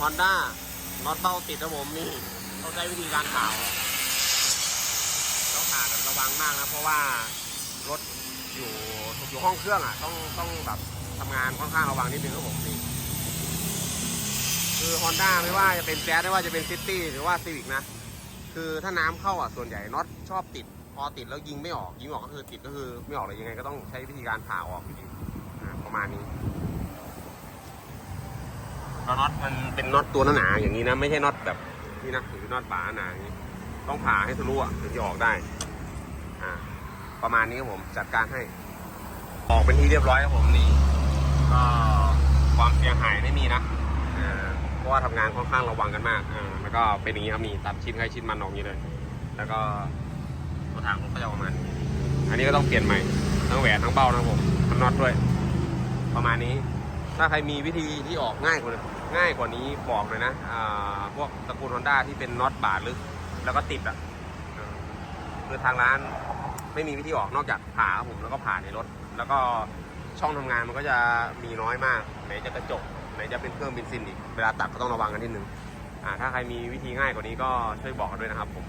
Honda น็อตเบ้าติดนะผมนี่ต้องใช้วิธีการผ่าต้องผ่าแบบระวังมากนะ เพราะว่ารถอยู่อยู่ห้องเครื่องอะ ต้องต้องแบบทำงานค่อนข้างระวังนิดนึงครับผมนี่คือ Honda ไม่ว่าจะเป็นแจ๊สไม่ว่าจะเป็นซิตี้หรือว่าซีวิกนะ คือถ้าน้ำเข้าอะส่วนใหญ่น็อตชอบติด พอติดแล้วยิงไม่ออกยิงออกก็คือติดก็คือไม่ออกเลยยังไงก็ต้องใช้วิธีการผ่าออกอยู่ดีอ่ประมาณนี้ แล้วน็อตมันเป็นน็อตตัวหนาๆอย่างนี้นะ ไม่ใช่น็อตแบบนี่นะถือน็อตบาหนาอย่างนี้ ต้องผ่าให้ทะลุอะถึงจะออกได้ อ่า ประมาณนี้ครับผมจัดการให้ ออกเป็นที่เรียบร้อยครับผมนี่ก็ความเสียหายไม่มีนะเพราะว่าทำงานค่อนข้างระวังกันมากอแล้วก็เป็นอย่างนี้ครับนี่ตัดชิ้นใครชิ้นมันออกอย่างนี้เลย แล้วก็ตัวถังก็จะประมาณนี้อันนี้ก็ต้องเปลี่ยนใหม่ทั้งแหวนทั้งเบ้านะผมทั้งน็อตด้วย ประมาณนี้ ถ้าใครมีวิธีที่ออกง่ายกว่าง่ายกว่านี้บอกเลยนะพวกตระกูลฮอนด้าที่เป็นน็อตบาดลึกแล้วก็ติดอะคือทางร้านไม่มีวิธีออกนอกจากผ่าผมแล้วก็ผ่าในรถ แล้วก็ช่องทำงานมันก็จะมีน้อยมากไหนจะกระจกไหนจะเป็นเครื่องเบนซินอีกเวลาตัดก็ต้องระวังกันนิดนึงอ่าถ้าใครมีวิธีง่ายกว่านี้ก็ช่วยบอกกันด้วยนะครับผม